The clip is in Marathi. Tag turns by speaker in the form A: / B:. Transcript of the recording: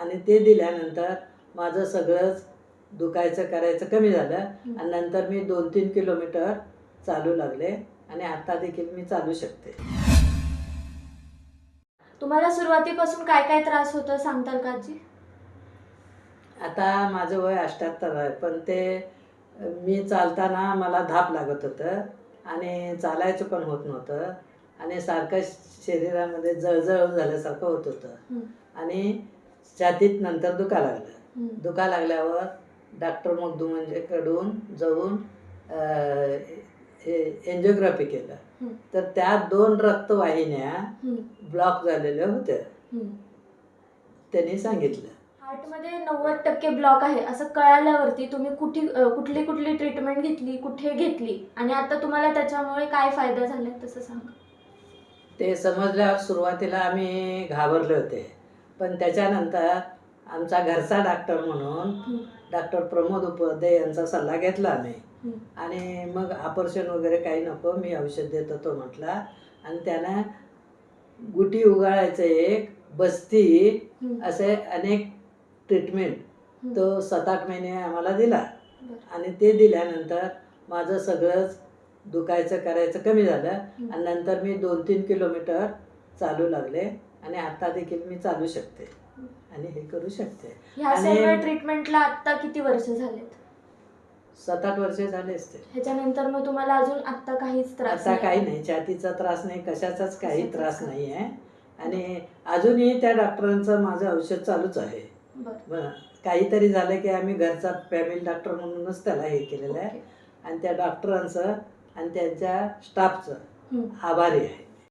A: आणि ते दिल्यानंतर माझं सगळंच दुखायचं करायचं कमी झालं. आणि नंतर मी दोन तीन किलोमीटर चालू लागले आणि आता देखील मी चालू शकते.
B: तुम्हाला सुरुवातीपासून काय काय त्रास होतो सांगताल का आजी?
A: आता माझं वय अष्ट्याहत्तर आहे पण ते मी चालताना मला धाप लागत होतं आणि चालायचं पण होत नव्हतं आणि सारखं शरीरामध्ये जळजळ झाल्यासारखं होत होतं. आणि छातीत नंतर दुखा लागलं. दुखा लागल्यावर डॉक्टर मगदुमंजेकडून जाऊन अ, हे एन्जिओग्राफी केलं. तर त्या दोन रक्तवाहिन्या. ब्लॉक झालेल्या होत्या. त्यांनी सांगितलं
B: हार्टमध्ये नव्वद टक्के ब्लॉक आहे असं कळाल्यावरती तुम्ही कुठे कुठली कुठली ट्रीटमेंट घेतली कुठे घेतली आणि आता तुम्हाला त्याच्यामुळे काय फायदा झाला तसं सांगा
A: ते समजल्यावर सुरुवातीला आम्ही घाबरले होते पण त्याच्यानंतर आमचा घरचा डॉक्टर म्हणून डॉक्टर प्रमोद उपाध्याय यांचा सल्ला घेतला आम्ही. आणि मग ऑपरेशन वगैरे काही नको मी औषध देत होतो म्हटला. आणि त्यानं गुटी उगाळायचं एक बस्ती असे अनेक ट्रीटमेंट तो सात आठ महिने आम्हाला दिला. आणि ते दिल्यानंतर माझं सगळंच दुखायचं करायचं कमी झालं. आणि नंतर मी दोन तीन किलोमीटर चालू लागले. आणि आता देखील मी चालू शकते. आणि हे करू शकते.
B: ह्या सर्व ट्रीटमेंटला आता किती वर्ष झालेत?
A: सात आठ वर्षे झाले असते.
B: ह्याच्यानंतर मग तुम्हाला अजून आता काहीच त्रास
A: आता काही नाही. छातीचा त्रास नाही कशाचाच काही त्रास
B: नाही.
A: आहे. आणि अजूनही त्या डॉक्टरांचं माझं औषध चालूच आहे.
B: बरं.
A: काहीतरी झालं की आम्ही घरचा फॅमिली डॉक्टर म्हणूनच त्याला हे केलेलं आहे. आणि त्या डॉक्टरांचं आणि त्यांच्या स्टाफचं. आभारी आहे.